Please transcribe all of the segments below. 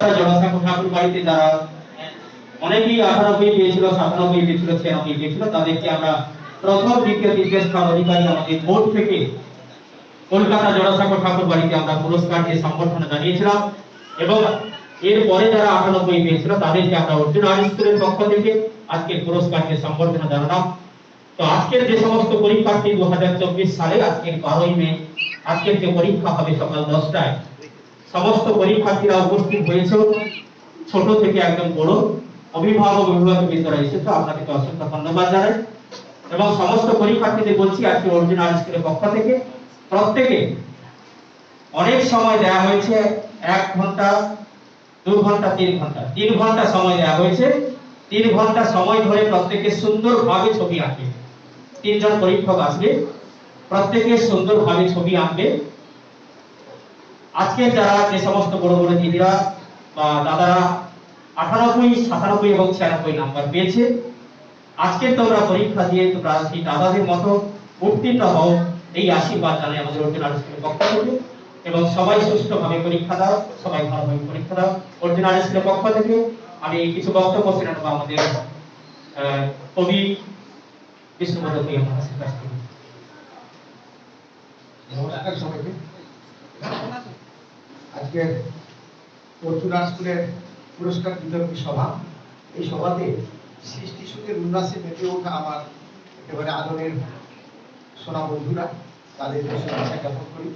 এরপরে যারা আটানব্বই পেয়েছিল, তাদেরকে আমরা অর্জুন পক্ষ থেকে আজকে পুরস্কার আজকের যে সমস্ত পরীক্ষার্থী চব্বিশ সালে, আজকের বারোই মে, আজকের যে পরীক্ষা হবে সকাল দশটায় সমস্ত পরীক্ষার্থীরা উপস্থিত হয়েছে ছোট থেকে একদম বড় অভিভাবক অভিভাবক বিদ্যালয় এসেছে। আপনাদেরকে অসংখ্য ধন্যবাদ জানাই। এবং সমস্ত পরীক্ষার্থীদের বলছি, আজকে অর্জুন আর্ট পক্ষ থেকে, প্রত্যেকে অনেক সময় দেওয়া হয়েছে, এক ঘণ্টা, দু ঘণ্টা, তিন ঘণ্টা। তিন ঘণ্টা সময় দেওয়া হয়েছে। তিন ঘণ্টা সময় ধরে প্রত্যেকে সুন্দরভাবে ছবি আঁকবে তিনজন পরীক্ষক আসবে, প্রত্যেকে সুন্দরভাবে ছবি আঁকবে। আজকে যারা যে সমস্ত বড় বড় দিদিরা বা দাদারা আঠানব্বই, সাতানব্বই এবং ছিয়ানব্বই নাম্বার পেয়েছে আজকে তোমরা পরীক্ষা দিয়ে তোমরা সেই দাদাদের মতো উত্তীর্ণ হও, এই আশীর্বাদ জানাই আমাদের অর্জুন আনুষ্ঠানের পক্ষ থেকে এবং সবাই সুষ্ঠুভাবে পরীক্ষা দাও, সবাই ভালোভাবে পরীক্ষা দাও। অর্জুন আনুষ্ঠানের পক্ষ থেকে আমি কিছু বক্তব্য শুনে নেব আমাদের কবি বিষ্ণুপদ প্রিয় মহাশয়ের কাছ থেকে। সবাইকে পরচুরা পুরস্কার বিতরণী সভা। এই সভাতে সৃষ্টি সুখের উল্লাসে মেতে ওঠা আমার একেবারে আদরের সোনা বন্ধুরা, তাদের শুভেচ্ছা জ্ঞাপন করি।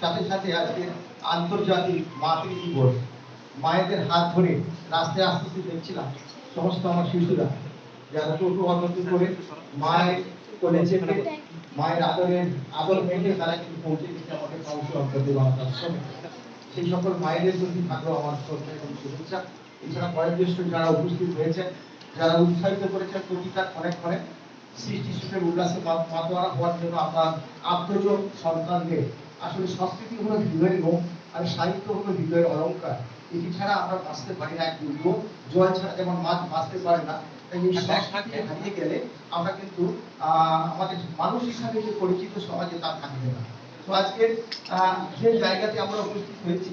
সাথে সাথে আজকে আন্তর্জাতিক মাতৃ দিবস, মায়েদের হাত ধরে রাস্তায় আস্তে আস্তে দেখছিলাম সমস্ত আমার শিশুরা। যারা টোটো অন্যতি করে মায়ের কোলে চেপে মায়ের আদরের আদর মেখে তারা কিন্তু পৌঁছে দিচ্ছে আমাদের অন্তর্দেব আশ্রমে। সেই সকল মায়েদের প্রতি থাকল আমার শ্রদ্ধা এবং শুভেচ্ছা এছাড়া বয়োজ্যেষ্ঠ যারা উপস্থিত হয়েছেন যারা উৎসাহিত করেছেন প্রতিটা অনেক ক্ষণে সৃষ্টি সুখের উল্লাসে মাতোয়ারা হওয়ার জন্য আপনার সন্তানদের আসলে সংস্কৃতি হলো হৃদয়ের রোগ আর সাহিত্য হলো হৃদয়ের অলঙ্কার। এটি ছাড়া আমরা বাঁচতে পারি না এক দুর্গ। জল ছাড়া যেমন মাছ বাঁচতে পারে না তাই এই সংস্কৃতি হারিয়ে গেলে আমরা কিন্তু আহ, আমাদের মানুষ হিসাবে যে পরিচিত সমাজে তা থাকবে না। যে জায়গাতে আমরা উপস্থিত হয়েছি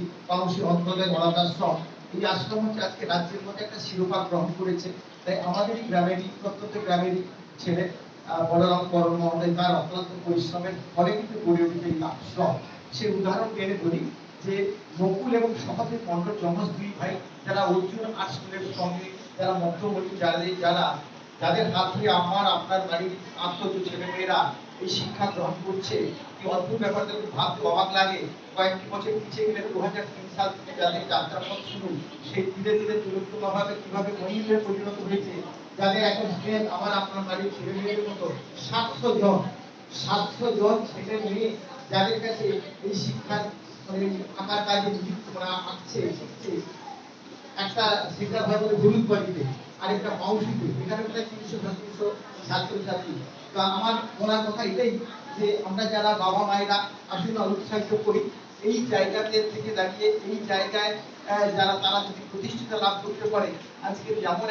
এই আশ্রম হচ্ছে আজকে রাজ্যের মধ্যে একটা শিরোপা গ্রহণ করেছে। তাই আমাদেরই গ্রামেরই, প্রত্যন্ত গ্রামেরই ছেলে বলরাম করণ মহোদয় তার অত্যন্ত পরিশ্রমের ফলে কিন্তু গড়ে উঠেছে এই আশ্রম। উদাহরণ টেনে ধরি যে, নকুল এবং সহদেব মন্ডল যমজ দুই ভাই, যারা অর্জুন আর্ট স্কুলের সঙ্গে, যারা মধ্যমণি যারা যারা, যাদের হাত ধরে আমার, আপনার বাড়ির আত্মজ ছেলেমেয়েরা এই শিক্ষা গ্রহণ করছে। কি অদ্ভুত ব্যাপার দেখুন ভাবতে অবাক লাগে। কয়েকটি বছর পিছিয়ে গেলে দু হাজার তিন সাল থেকে যাদের যাত্রাপথ শুরু, সেই ধীরে ধীরে তুলনাভাবে কীভাবে মহিলে পরিণত হয়েছে, যাদের এখন স্ট্রেন আমার আপনার বাড়ির ছেলে মেয়েদের মতো সাতশো জন সাতশো জন ছেলে মেয়ে যাদের কাছে এই শিক্ষার মানে আঁকার কাজে নিযুক্ত মানে আঁকছে শিখছে একটা সেটা বলে হলুদ বাড়িতে আর একটা মাউসিতে। এখানে প্রায় তিনশো তিনশো ছাত্রছাত্রী। তো আমার ওনার কথা এটাই যে আমরা যারা বাবা মায়েরা আসলে উৎসাহিত করি, এই জায়গাতে থেকে দাঁড়িয়ে, এই জায়গায় যারা তারা যদি প্রতিষ্ঠিত লাভ করতে পারে, আজকে যেমন